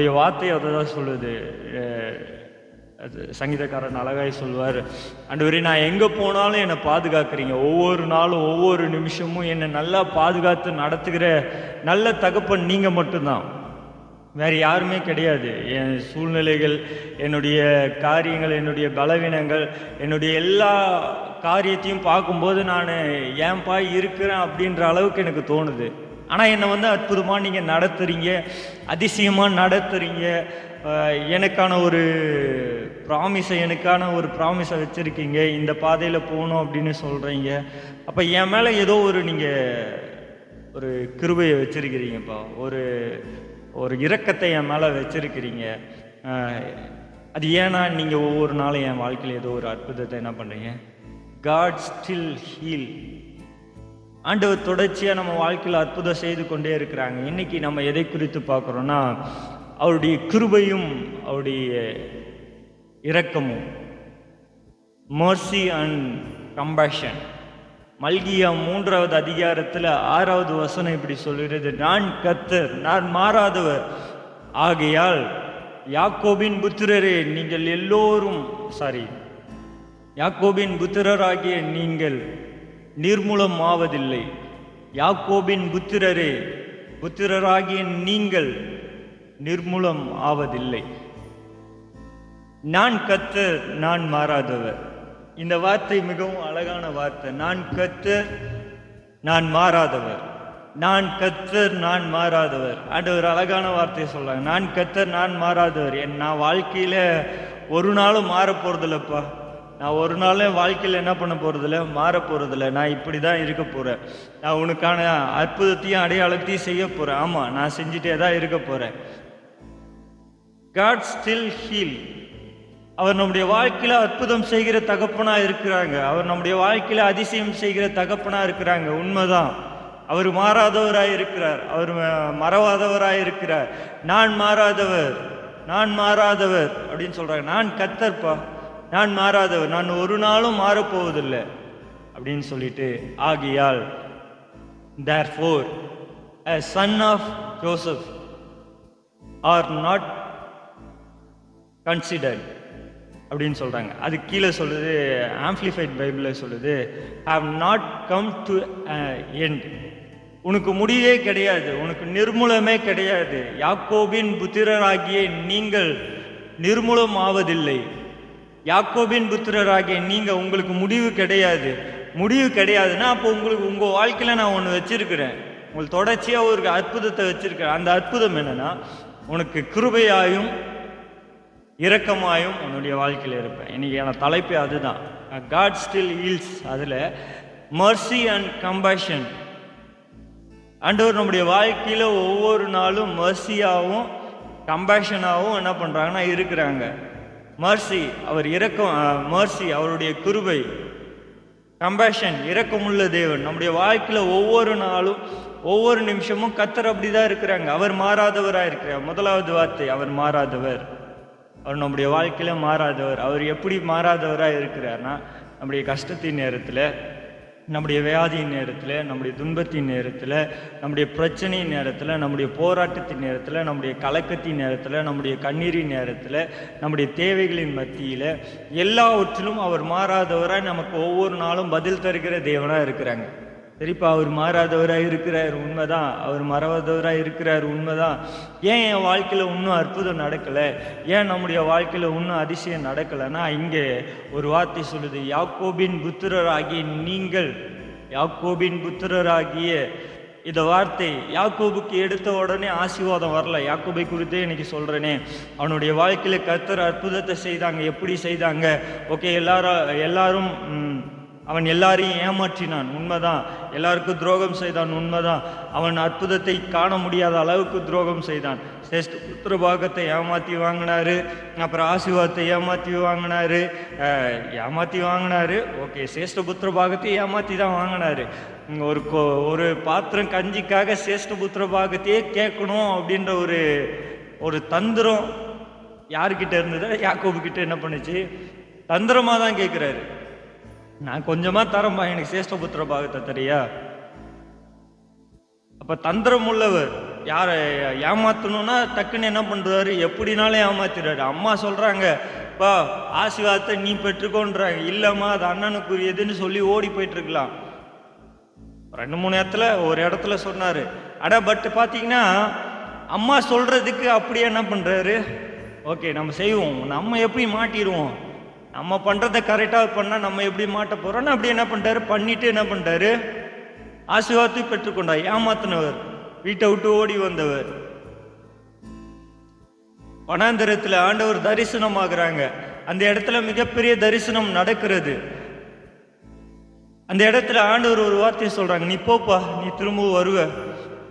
இந்த வார்த்தை அதை தான் சொல்லுது. அது சங்கீதக்காரன் அழகாய் சொல்வார். அண்டு நான் எங்கே போனாலும் என்னை பாதுகாக்கிறீங்க. ஒவ்வொரு நாளும் ஒவ்வொரு நிமிஷமும் என்னை நல்லா பாதுகாத்து நடத்துகிற நல்ல தகப்பன் நீங்கள் மட்டும்தான். வேறு யாருமே கிடையாது. என் சூழ்நிலைகள் என்னுடைய காரியங்கள் என்னுடைய பலவீனங்கள் என்னுடைய எல்லா காரியத்தையும் பார்க்கும்போது நான் ஏன்பா இருக்கிறேன்? அப்படின்ற அளவுக்கு எனக்கு தோணுது. ஆனால் என்னை வந்து அற்புதமாக நீங்கள் நடத்துறீங்க அதிசயமாக நடத்துறீங்க. எனக்கான ஒரு ப்ராமிஸை எனக்கான ஒரு ப்ராமிஸை வச்சுருக்கீங்க. இந்த பாதையில் போகணும் அப்படின்னு சொல்கிறீங்க அப்போ என் மேலே ஏதோ ஒரு நீங்கள் ஒரு கிருபையை வச்சுருக்கிறீங்கப்பா. ஒரு ஒரு இரக்கத்தை என் மேலே வச்சுருக்கிறீங்க. அது ஏன்னா நீங்கள் ஒவ்வொரு நாளும் என் வாழ்க்கையில் ஏதோ ஒரு அற்புதத்தை என்ன பண்ணுறீங்க காட் ஸ்டில் ஹீல் ஆண்டவர் தொடர்ச்சியாக நம்ம வாழ்க்கையில் அற்புதம் செய்து கொண்டே இருக்கிறாங்க. இன்னைக்கு நம்ம எதை குறித்து பார்க்குறோன்னா அவருடைய கிருபையும் அவருடைய இரக்கமும் மர்சி அண்ட் கம்பேஷன் மல்கியா மூன்றாவது அதிகாரத்தில் ஆறாவது வசனம் இப்படி சொல்கிறது நான் கத்தர் நான் மாறாதவர். ஆகையால் யாக்கோபின் புத்திரரே நீங்கள் எல்லோரும் சாரி யாக்கோபின் புத்திரராகிய நீங்கள் நிர்மூலம் ஆவதில்லை யாக்கோபின் புத்திரரே புத்திரராகிய நீங்கள் நிர்மூலம் ஆவதில்லை. நான் கத்தர் நான் மாறாதவர். இந்த வார்த்தை மிகவும் அழகான வார்த்தை. நான் கத்த நான் மாறாதவர். நான் கத்தர் நான் மாறாதவர். ஆண்டவர் அழகான வார்த்தையை சொல்கிறாங்க நான் கத்தர் நான் மாறாதவர். என் நான் வாழ்க்கையில் ஒரு நாளும் மாற போகிறதில்லப்பா நான் ஒரு நாளும் வாழ்க்கையில் என்ன பண்ண போகிறதில்ல மாற போகிறதில்ல நான் இப்படி தான் இருக்க போகிறேன் நான் உனக்கான அற்புதத்தையும் அடையாளத்தையும் செய்ய போகிறேன் ஆமாம் நான் செஞ்சுட்டே தான் இருக்க போகிறேன் காட் ஸ்டில் ஹீல் அவர் நம்முடைய வாழ்க்கையில் அற்புதம் செய்கிற தகப்பனாக இருக்கிறாங்க. அவர் நம்முடைய வாழ்க்கையில் அதிசயம் செய்கிற தகப்பனாக இருக்கிறாங்க. உண்மைதான். அவர் மாறாதவராக இருக்கிறார். அவர் மறவாதவராக இருக்கிறார். நான் மாறாதவர். நான் மாறாதவர் அப்படின்னு சொல்கிறாங்க நான் கத்தர்ப்பா? நான் மாறாதவர் நான் ஒரு நாளும் மாறப்போவதில்லை அப்படின்னு சொல்லிட்டு ஆகியால் therefore a son of Joseph are not considered அப்படின்னு சொல்கிறாங்க அது கீழே சொல்லுது ஆம்ப்ளிஃபைட் பைபிளில் சொல்லுது have not come to end உனக்கு முடிவே கிடையாது உனக்கு நிர்மூலமே கிடையாது. யாக்கோபின் புத்திரராகிய நீங்கள் நிர்மூலம் ஆவதில்லை யாக்கோபின் புத்திரராகிய நீங்க உங்களுக்கு முடிவு கிடையாது. முடிவு கிடையாதுன்னா அப்போ உங்களுக்கு உங்க வாழ்க்கையில நான் ஒன்று வச்சிருக்கிறேன். உங்களுக்கு தொடர்ச்சியா ஒரு அற்புதத்தை வச்சிருக்கிறேன். அந்த அற்புதம் என்னன்னா உனக்கு கிருபையாயும் இரக்கமாயும் உன்னுடைய வாழ்க்கையில் இருப்பேன். இன்னைக்கு என தலைப்பே அதுதான். காட் ஸ்டில் ஹீல்ஸ் அதில் மர்சி அண்ட் கம்பேஷன் ஆண்டவர் நம்முடைய வாழ்க்கையில் ஒவ்வொரு நாளும் மர்சியாகவும் கம்பேஷனாகவும் என்ன பண்ணுறாங்கன்னா இருக்கிறாங்க. மர்சி அவர் இறக்கம் மர்சி அவருடைய குருவை கம்பேஷன் இரக்கமுள்ள தேவன். நம்முடைய வாழ்க்கையில் ஒவ்வொரு நாளும் ஒவ்வொரு நிமிஷமும் கத்தர் அப்படி தான் இருக்கிறாங்க. அவர் மாறாதவராக இருக்கிறார். முதலாவது வார்த்தை அவர் மாறாதவர். அவர் நம்முடைய வாழ்க்கையில் மாறாதவர். அவர் எப்படி மாறாதவராக இருக்கிறார்னா நம்முடைய கஷ்டத்தின் நேரத்தில் நம்முடைய வியாதியின் நேரத்தில் நம்முடைய துன்பத்தின் நேரத்தில் நம்முடைய பிரச்சனையின் நேரத்தில் நம்முடைய போராட்டத்தின் நேரத்தில் நம்முடைய கலக்கத்தின் நேரத்தில் நம்முடைய கண்ணீரின் நேரத்தில் நம்முடைய தேவைகளின் மத்தியில் எல்லாவற்றிலும் அவர் மாறாதவராக நமக்கு ஒவ்வொரு நாளும் பதில் தருகிற தேவனாக இருக்கிறாங்க. சரிப்பா அவர் மாறாதவராக இருக்கிறார் உண்மைதான். அவர் மறவாதவராக இருக்கிறார் உண்மைதான். ஏன் என் வாழ்க்கையில் இன்னும் அற்புதம் நடக்கலை? ஏன் நம்முடைய வாழ்க்கையில் இன்னும் அதிசயம் நடக்கலைன்னா இங்கே ஒரு வார்த்தை சொல்லுது யாக்கோபின் புத்திரராகிய நீங்கள். யாக்கோபின் புத்திரராகிய இந்த வார்த்தை யாக்கோபுக்கு எடுத்த உடனே ஆசீர்வாதம் வரல. யாக்கோபை குறித்தே இன்னைக்கு சொல்கிறேனே அவனுடைய வாழ்க்கையில் கர்த்தர் அற்புதத்தை செய்தாங்க. எப்படி செய்தாங்க? ஓகே எல்லாரும் எல்லாரும் அவன் எல்லாரையும் ஏமாற்றினான். உண்மைதான். எல்லாருக்கும் துரோகம் செய்தான். உண்மைதான். அவன் அற்புதத்தை காண முடியாத அளவுக்கு துரோகம் செய்தான். சிரேஷ்ட புத்திர பாகத்தை ஏமாற்றி வாங்கினாரு. அப்புறம் ஆசீர்வாதத்தை ஏமாற்றி வாங்கினாரு. ஏமாற்றி வாங்கினாரு. ஓகே சிரேஷ்ட புத்திர பாகத்தை ஏமாற்றி தான் வாங்கினாரு. ஒரு கோ ஒரு பாத்திரம் கஞ்சிக்காக சிரேஷ்ட புத்திர பாகத்தையே கேட்கணும் அப்படின்ற ஒரு ஒரு தந்திரம் யாருக்கிட்ட இருந்தது? யாக்கோபு கிட்ட என்ன பண்ணுச்சு? தந்திரமாக தான் கேட்குறாரு நான் கொஞ்சமா தரம்பா எனக்கு சேஷ்டபுத்திர பாகத்தை தெரியா? அப்ப தந்திரம் உள்ளவர் யாரை ஏமாத்தணும்னா டக்குன்னு என்ன பண்ணுறாரு எப்படினாலும் ஏமாத்திடுறாரு. அம்மா சொல்கிறாங்க பா ஆசீர்வாதத்தை நீ பெற்றுக்கோன்றாங்க. இல்லைம்மா அது அண்ணனுக்குரியதுன்னு சொல்லி ஓடி போயிட்டுருக்கலாம். ரெண்டு மூணு இடத்துல ஒரு இடத்துல சொன்னார். அட பட் பார்த்தீங்கன்னா அம்மா சொல்கிறதுக்கு அப்படியே என்ன பண்ணுறாரு ஓகே நம்ம செய்வோம். நம்ம எப்படி மாட்டிடுவோம்? நம்ம பண்ணுறதை கரெக்டாக பண்ணால் நம்ம எப்படி மாட்ட போகிறோம்னு அப்படி என்ன பண்ணிட்டாரு பண்ணிட்டு என்ன பண்ணிட்டாரு ஆசீர்வாதத்தை பெற்றுக்கொண்டார். ஏமாத்தினவர். வீட்டை விட்டு ஓடி வந்தவர். வனாந்தரத்தில் ஆண்டவர் தரிசனம் ஆகுறாங்க அந்த இடத்துல மிகப்பெரிய தரிசனம் நடக்கிறது. அந்த இடத்துல ஆண்டவர் ஒரு வார்த்தையை சொல்கிறாங்க நீ போப்பா. நீ திரும்ப வருவ.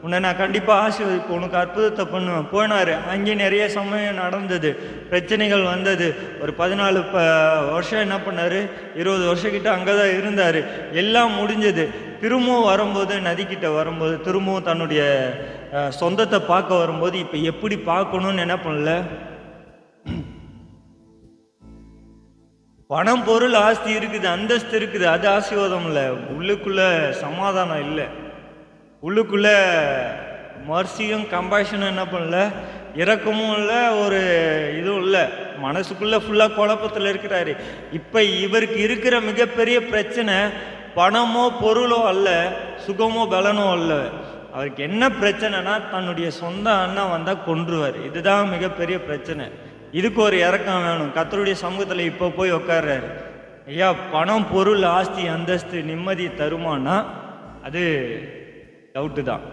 உன்னை நான் கண்டிப்பாக ஆசீர்வதிப்பேன். உனக்கு அற்புதத்தை பண்ணுவேன். போனார். அங்கே நிறைய சமயம் நடந்தது. பிரச்சனைகள் வந்தது. ஒரு பதினாலு ப வருஷம் என்ன பண்ணார்? இருபது வருஷக்கிட்ட அங்கே தான் இருந்தார். எல்லாம் முடிஞ்சது. திரும்பவும் வரும்போது நதிக்கிட்ட வரும்போது திரும்பவும் தன்னுடைய சொந்தத்தை பார்க்க வரும்போது இப்போ எப்படி பார்க்கணும்னு என்ன பண்ணல? பணம் பொருள் ஆஸ்தி இருக்குது அந்தஸ்து இருக்குது. அது ஆசீர்வாதம் இல்லை. உள்ளுக்குள்ளே சமாதானம் இல்லை. உள்ளுக்குள்ள மர்சியும் கம்பேஷனும் என்ன பண்ணல? இறக்கமும் இல்லை ஒரு இதுவும் இல்லை. மனசுக்குள்ளே ஃபுல்லாக குழப்பத்தில் இருக்கிறாரு. இப்போ இவருக்கு இருக்கிற மிகப்பெரிய பிரச்சனை பணமோ பொருளோ அல்ல சுகமோ பலனோ அல்ல. அவருக்கு என்ன பிரச்சனைனா தன்னுடைய சொந்த அண்ணன் வந்தால் கொன்றுவார். இதுதான் மிகப்பெரிய பிரச்சனை. இதுக்கு ஒரு இறக்கம் வேணும். கத்தருடைய சமூகத்தில் இப்போ போய் உட்கார்றாரு ஐயா பணம் பொருள் ஆஸ்தி அந்தஸ்து நிம்மதி தருமானா? அது டவுட்டு தான்.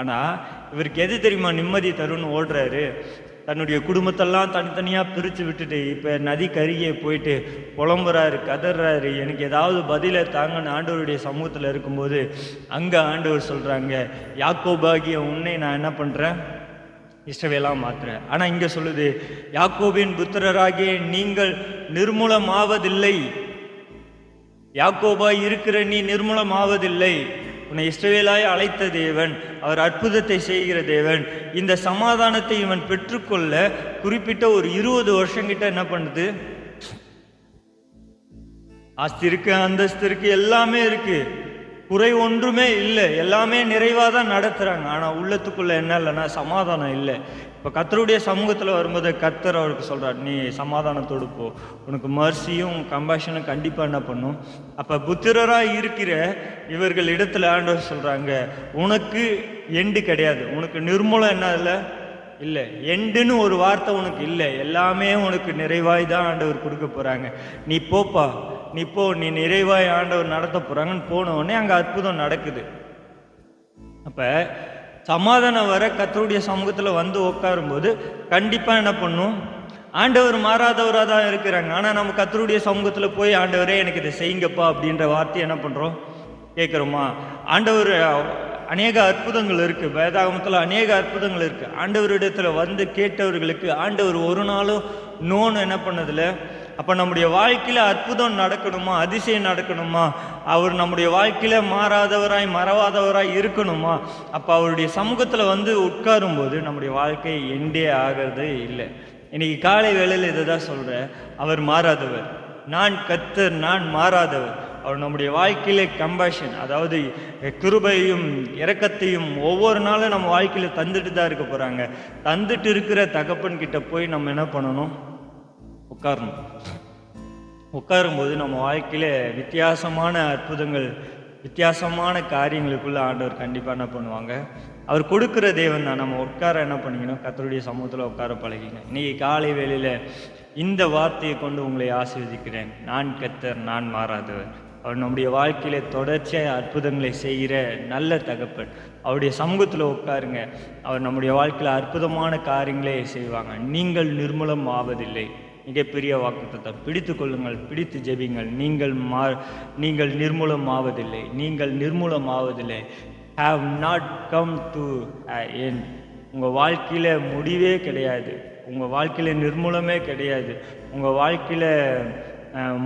ஆனால் இவருக்கு எது தெரியுமா? நிம்மதி தரும்னு ஓடுறாரு. தன்னுடைய குடும்பத்தெல்லாம் தனித்தனியாக பிரித்து விட்டுட்டு இப்போ நதி கருகே போயிட்டு புலம்புறாரு கதறாரு. எனக்கு ஏதாவது பதிலை தாங்கன்னு ஆண்டவருடைய சமூகத்தில் இருக்கும்போது அங்கே ஆண்டவர் சொல்கிறாங்க யாக்கோபாகிய உன்னை நான் என்ன பண்ணுறேன் இஷ்டவேலாம் மாத்துறேன். ஆனால் இங்கே சொல்லுது யாக்கோபின் புத்திரராகிய நீங்கள் நிர்மூலமாவதில்லை. யாக்கோபா இருக்கிற நீ நிர்மூலமாவதில்லை. உன்னை இஸ்ரவேலாய் அழைத்த தேவன் அவர் அற்புதத்தை செய்கிற தேவன். இந்த சமாதானத்தை இவன் பெற்றுக்கொள்ள குறிப்பிட்ட ஒரு இருபது வருஷங்கிட்ட என்ன பண்ணுது? ஆஸ்தி இருக்கு அந்தஸ்து இருக்கு. எல்லாமே இருக்குது குறை ஒன்றுமே இல்லை. எல்லாமே நிறைவாக தான் நடத்துகிறாங்க ஆனால் உள்ளத்துக்குள்ளே என்ன இல்லைன்னா சமாதானம் இல்லை. இப்போ கத்தருடைய சமூகத்தில் வரும்போது கத்தர் அவருக்கு சொல்கிறார் நீ சமாதானத்தோடு போ. உனக்கு மர்சியும் கம்பாஷனும் கண்டிப்பாக என்ன பண்ணும்? அப்போ புத்திரராக இருக்கிற இவர்கள் இடத்துல ஆண்டவர் சொல்கிறாங்க உனக்கு எண்டு கிடையாது. உனக்கு நிர்மூலம் என்ன இல்லை? இல்லை. எண்டுன்னு ஒரு வார்த்தை உனக்கு இல்லை. எல்லாமே உனக்கு நிறைவாய் தான் ஆண்டவர் கொடுக்க போகிறாங்க நீ போப்பா. நீ போ நீ நிறைவாய் ஆண்டவர் நடத்த போகிறாங்கன்னு போன உடனே அங்கே அற்புதம் நடக்குது. அப்போ சமாதானம் வர கத்தருடைய சமூகத்தில் வந்து உட்காரும்போது கண்டிப்பாக என்ன பண்ணும்? ஆண்டவர் மாறாதவராக தான் இருக்கிறாங்க. ஆனால் நம்ம கத்தருடைய சமூகத்தில் போய் ஆண்டவரே எனக்கு இதை செய்யுங்கப்பா அப்படின்ற வார்த்தையை என்ன பண்ணுறோம் கேட்குறோமா ஆண்டவர் அநேக அற்புதங்கள் இருக்குது வேதாகமத்தில் அநேக அற்புதங்கள் இருக்குது ஆண்டவரிடத்தில் வந்து கேட்டவர்களுக்கு ஆண்டவர் ஒரு நாளும் நோன்னு என்ன பண்ணதில்லை? அப்போ நம்முடைய வாழ்க்கையில் அற்புதம் நடக்கணுமா? அதிசயம் நடக்கணுமா? அவர் நம்முடைய வாழ்க்கையில் மாறாதவராய் மறவாதவராய் இருக்கணுமா? அப்போ அவருடைய சமூகத்தில் வந்து உட்காரும்போது நம்முடைய வாழ்க்கை எண்டே ஆகிறது இல்லை. இன்னைக்கு காலை வேளையில் இதை தான் சொல்கிறேன் அவர் மாறாதவர். நான் கத்தர் நான் மாறாதவர். அவர் நம்முடைய வாழ்க்கையிலே கம்பேஷன் அதாவது கிருபையும் இரக்கத்தையும் ஒவ்வொரு நாளும் நம்ம வாழ்க்கையில் தந்துட்டு தான் இருக்க போகிறாங்க தந்துட்டு இருக்கிற தகப்பன்கிட்ட போய் நம்ம என்ன பண்ணணும்? உட்காரணும். உட்காரும்போது நம்ம வாழ்க்கையில் வித்தியாசமான அற்புதங்கள் வித்தியாசமான காரியங்களுக்குள்ள ஆண்டவர் கண்டிப்பாக என்ன பண்ணுவாங்க? அவர் கொடுக்குற தேவன் தான். நம்ம உட்கார என்ன பண்ணிக்கணும்? கத்தருடைய சமூகத்தில் உட்கார பழகிங்க இன்னைக்கு காலை வேளையில் இந்த வார்த்தையை கொண்டு உங்களை ஆசீர்வதிக்கிறேன். நான் கத்தர் நான் மாறாதவர். அவர் நம்முடைய வாழ்க்கையில தொடர்ச்சியாக அற்புதங்களை செய்கிற நல்ல தகப்பன். அவருடைய சமூகத்தில் உட்காருங்க. அவர் நம்முடைய வாழ்க்கையில் அற்புதமான காரியங்களே செய்வாங்க. நீங்கள் நிர்மூலம் ஆவதில்லை மிகப்பெரிய வாக்குத்தத்தம் பிடித்து கொள்ளுங்கள் பிடித்து ஜெபிங்கள். நீங்கள் மா நீங்கள் நிர்மூலம் ஆவதில்லை நீங்கள் நிர்மூலம் ஆவதில்லை have not come to end உங்கள் வாழ்க்கையில் முடிவே கிடையாது. உங்கள் வாழ்க்கையில் நிர்மூலமே கிடையாது. உங்கள் வாழ்க்கையில்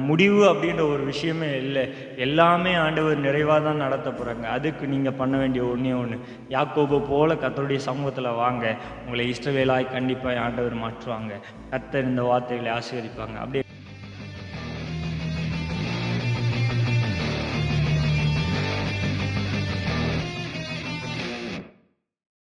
முடிவு அப்படின்ற ஒரு விஷயமே இல்லை. எல்லாமே ஆண்டவர் நிறைவாக தான் நடத்த போகிறாங்க அதுக்கு நீங்கள் பண்ண வேண்டிய ஒன்றே ஒன்று யாக்கோபு போல கத்தருடைய சமூகத்தில் வாங்க. உங்களை இஷ்டவேலாய் கண்டிப்பாக ஆண்டவர் மாற்றுவாங்க. கத்தர் இந்த வார்த்தைகளை ஆசீர்வதிப்பாங்க. அப்படியே